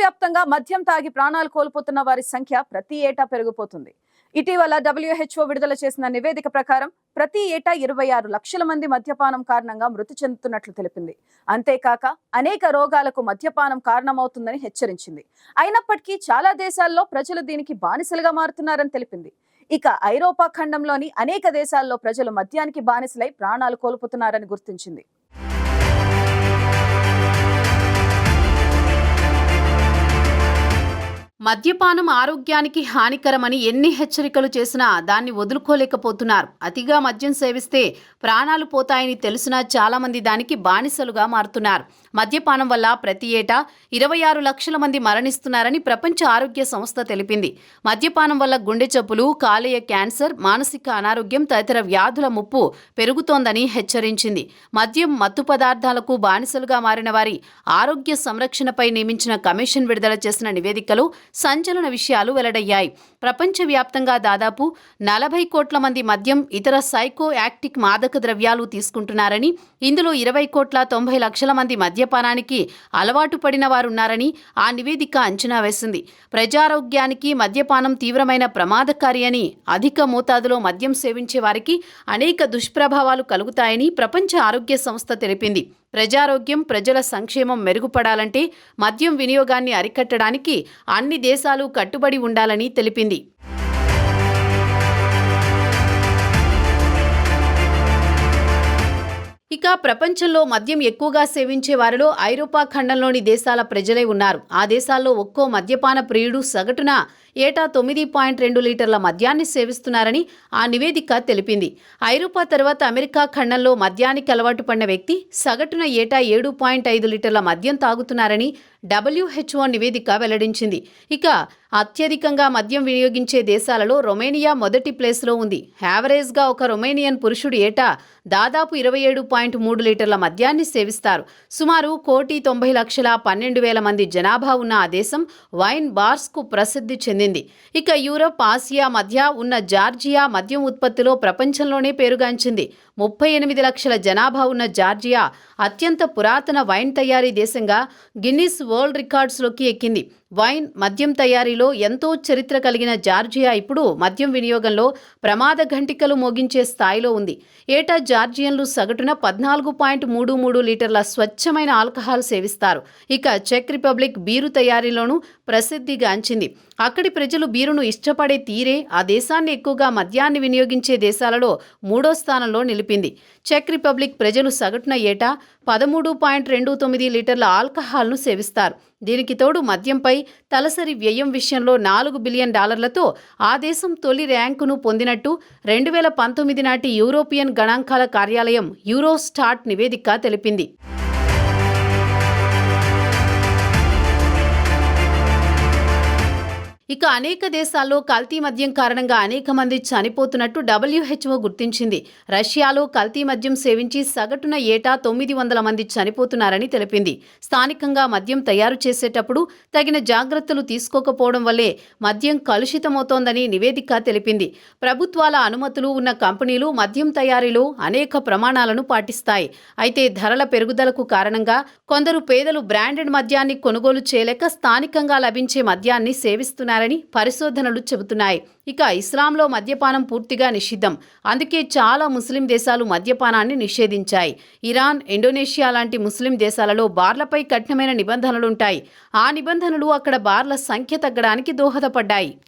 విశ్వవ్యాప్తంగా మద్యం తాగి ప్రాణాలు కోల్పోతున్న వారి సంఖ్య ప్రతి ఏటా పెరిగిపోతుంది. ఇటీవల డబ్ల్యూహెచ్ఓ విడుదల చేసిన నివేదిక ప్రకారం ప్రతి ఏటా ఇరవై ఆరు లక్షల మంది మద్యపానం కారణంగా మృతి చెందుతున్నట్లు తెలిపింది. అంతేకాక అనేక రోగాలకు మద్యపానం కారణమవుతుందని హెచ్చరించింది. అయినప్పటికీ చాలా దేశాల్లో ప్రజలు దీనికి బానిసలుగా మారుతున్నారని తెలిపింది. ఇక ఐరోపా ఖండంలోని అనేక దేశాల్లో ప్రజలు మద్యానికి బానిసలై ప్రాణాలు కోల్పోతున్నారని గుర్తించింది. మద్యపానం ఆరోగ్యానికి హానికరమని ఎన్ని హెచ్చరికలు చేసినా దాన్ని వదులుకోలేకపోతున్నారు. అతిగా మద్యం సేవిస్తే ప్రాణాలు పోతాయని తెలిసినా చాలామంది దానికి బానిసలుగా మారుతున్నారు. మద్యపానం వల్ల ప్రతి ఏటా ఇరవై ఆరు లక్షల మంది మరణిస్తున్నారని ప్రపంచ ఆరోగ్య సంస్థ తెలిపింది. మద్యపానం వల్ల గుండె జబ్బులు కాలేయ క్యాన్సర్ మానసిక అనారోగ్యం తదితర వ్యాధుల ముప్పు పెరుగుతోందని హెచ్చరించింది. మద్యం మత్తు పదార్థాలకు బానిసలుగా మారిన వారి ఆరోగ్య సంరక్షణపై నియమించిన కమిషన్ విడుదల చేసిన నివేదికలు సంచలన విషయాలు వెల్లడయ్యాయి. ప్రపంచవ్యాప్తంగా దాదాపు నలభై కోట్ల మంది మద్యం ఇతర సైకో యాక్టిక్ మాదక ద్రవ్యాలు తీసుకుంటున్నారని ఇందులో ఇరవై కోట్ల తొంభై లక్షల మంది మద్యపానానికి అలవాటు పడిన వారున్నారని ఆ నివేదిక అంచనా వేసింది. ప్రజారోగ్యానికి మద్యపానం తీవ్రమైన ప్రమాదకారి అని అధిక మోతాదులో మద్యం సేవించే వారికి అనేక దుష్ప్రభావాలు కలుగుతాయని ప్రపంచ ఆరోగ్య సంస్థ తెలిపింది. ప్రజారోగ్యం ప్రజల సంక్షేమం మెరుగుపడాలంటే మద్యం వినియోగాన్ని అరికట్టడానికి అన్ని దేశాలు కట్టుబడి ఉండాలని తెలిపింది. ఇక ప్రపంచంలో మద్యం ఎక్కువగా సేవించే వారిలో ఐరోపా ఖండంలోని దేశాల ప్రజలే ఉన్నారు. ఆ దేశాల్లో ఒక్కో మద్యపాన ప్రియుడు సగటున ఏటా తొమ్మిది పాయింట్ రెండు లీటర్ల మద్యాన్ని సేవిస్తున్నారని ఆ నివేదిక తెలిపింది. ఐరోపా తర్వాత అమెరికా ఖండంలో మద్యానికి అలవాటు పడిన వ్యక్తి సగటున ఏటా ఏడు పాయింట్ ఐదు లీటర్ల మద్యం తాగుతున్నారని డబ్ల్యూహెచ్ఓ నివేదిక వెల్లడించింది. ఇక అత్యధికంగా మద్యం వినియోగించే దేశాలలో రొమేనియా మొదటి ప్లేస్లో ఉంది. యావరేజ్గా ఒక రొమేనియన్ పురుషుడు ఏటా దాదాపు ఇరవై ఏడు పాయింట్ మూడు లీటర్ల మద్యాన్ని సేవిస్తారు. సుమారు కోటి తొంభై లక్షల పన్నెండు వేల మంది జనాభా ఉన్న ఆ దేశం వైన్ బార్స్కు ప్రసిద్ధి చెందింది. ఇక యూరప్ ఆసియా మధ్య ఉన్న జార్జియా మద్యం ఉత్పత్తిలో ప్రపంచంలోనే పేరుగాంచింది. ముప్పై ఎనిమిది లక్షల జనాభా ఉన్న జార్జియా అత్యంత పురాతన వైన్ తయారీ దేశంగా గిన్నిస్ వరల్డ్ రికార్డ్స్లోకి ఎక్కింది. వైన్ మద్యం తయారీలో ఎంతో చరిత్ర కలిగిన జార్జియా ఇప్పుడు మద్యం వినియోగంలో ప్రమాద ఘంటికలు మోగించే స్థాయిలో ఉంది. ఏటా జార్జియన్లు సగటున పద్నాలుగు పాయింట్ మూడు మూడు లీటర్ల స్వచ్ఛమైన ఆల్కహాల్ సేవిస్తారు. ఇక చెక్ రిపబ్లిక్ బీరు తయారీలోనూ ప్రసిద్ధిగాంచింది అక్కడి ప్రజలు బీరును ఇష్టపడే తీరే ఆ దేశాన్ని ఎక్కువగా మద్యాన్ని వినియోగించే దేశాలలో మూడో స్థానంలో తెలిపింది. చెక్ రిపబ్లిక్ ప్రజలు సగటున ఏటా పదమూడు పాయింట్ రెండు తొమ్మిది లీటర్ల ఆల్కహాల్ను సేవిస్తారు. దీనికి తోడు మద్యంపై తలసరి వ్యయం విషయంలో నాలుగు బిలియన్ డాలర్లతో ఆ దేశం తొలి ర్యాంకును పొందినట్టు రెండు వేల పంతొమ్మిది నాటి యూరోపియన్ గణాంకాల కార్యాలయం యూరోస్టాట్ నివేదిక తెలిపింది. ఇక అనేక దేశాల్లో కల్తీ మద్యం కారణంగా అనేక మంది చనిపోతున్నట్టు డబ్ల్యూహెచ్ఓ గుర్తించింది. రష్యాలో కల్తీ మద్యం సేవించి సగటున ఏటా తొమ్మిది వందల మంది చనిపోతున్నారని తెలిపింది. స్థానికంగా మద్యం తయారు చేసేటప్పుడు తగిన జాగ్రత్తలు తీసుకోకపోవడం వల్లే మద్యం కలుషితమవుతోందని నివేదిక తెలిపింది. ప్రభుత్వాల అనుమతులు ఉన్న కంపెనీలు మద్యం తయారీలో అనేక ప్రమాణాలను పాటిస్తాయి. అయితే ధరల పెరుగుదలకు కారణంగా కొందరు పేదలు బ్రాండెడ్ మద్యాన్ని కొనుగోలు చేయలేక స్థానికంగా లభించే మద్యాన్ని సేవిస్తున్నారని పరిశోధనలు చెబుతున్నాయి. ఇక ఇస్లాంలో మద్యపానం పూర్తిగా నిషిద్ధం. అందుకే చాలా ముస్లిం దేశాలు మద్యపానాన్ని నిషేధించాయి. ఇరాన్ ఇండోనేషియా లాంటి ముస్లిం దేశాలలో బార్లపై కఠినమైన నిబంధనలుంటాయి. ఆ నిబంధనలు అక్కడ బార్ల సంఖ్య తగ్గడానికి దోహదపడ్డాయి.